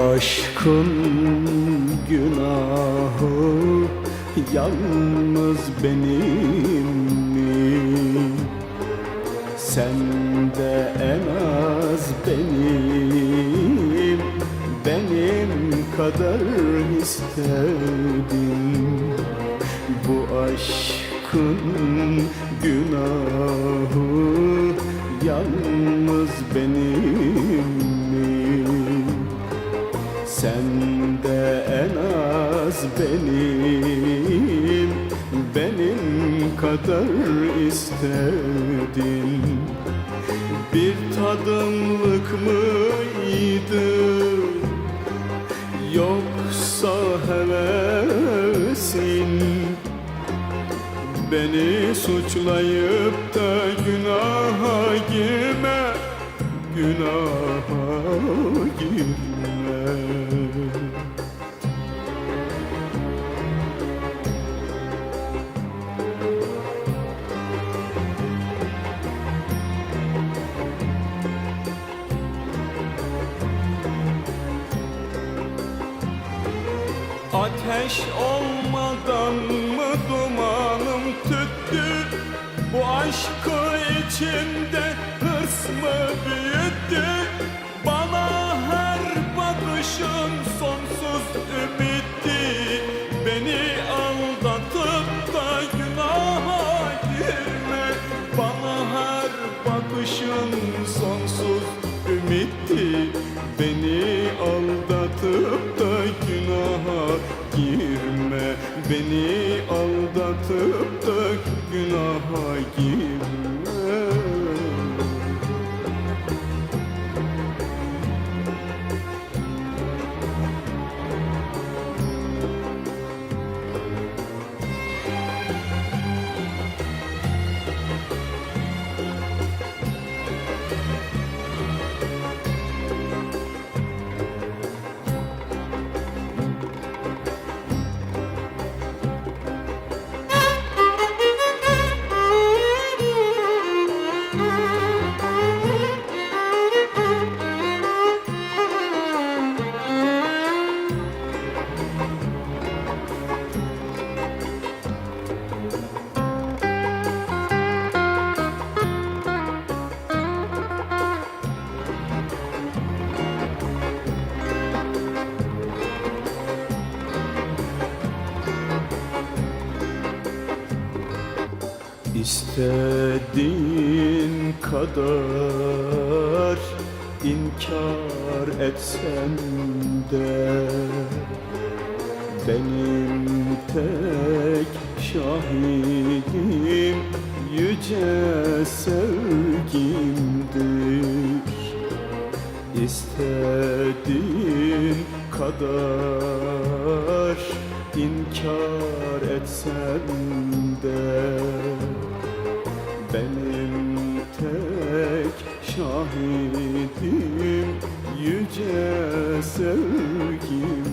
aşkın günahı yalnız benim mi? Sen de en az benim, benim kadar istedin Bu aşkın günahı yalnız benim benim Benim kadar istedin Bir tadımlık mıydı Yoksa hevesin? Beni suçlayıp da günaha girme Günaha girme Ateş olmadan mı dumanım tüttü? Bu aşkı içimde hırs mı büyüttü? Bana her bakışın sonsuz ümitti. Beni aldatıp da günaha girme. Bana her bakışın sonsuz ümitti. Beni aldatıp Beni aldatıp da günaha girme İstediğin kadar inkar etsen de Benim tek şahidim yüce sevgimdir. İstediğin kadar inkar etsen sevgimdir.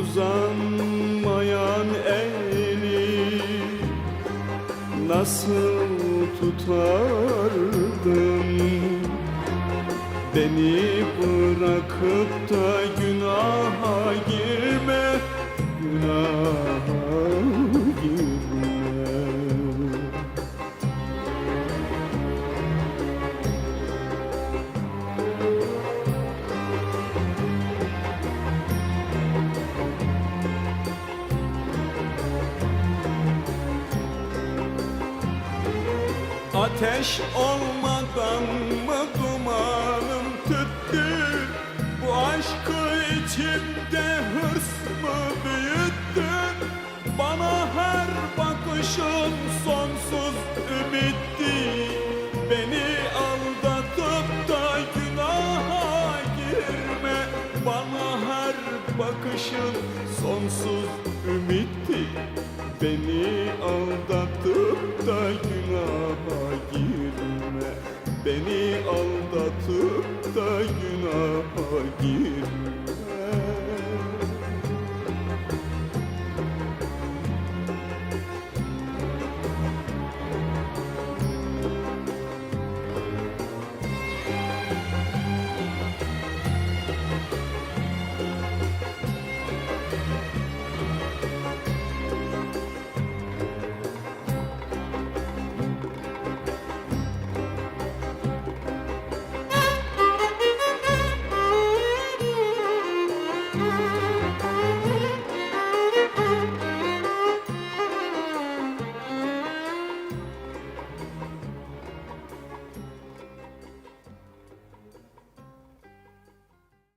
Uzanmayan eli nasıl tutardın? Beni bırakıp da günaha girme Günaha Ateş olmadan mı dumanım tüttü? Bu aşkı içimde hırs mı büyüttü? Bana her bakışın sonsuz ümitti. Beni aldatıp da günaha girme. Bana her bakışın sonsuz ümitti Beni aldatıp da günaha girme. Beni aldatıp da günaha girme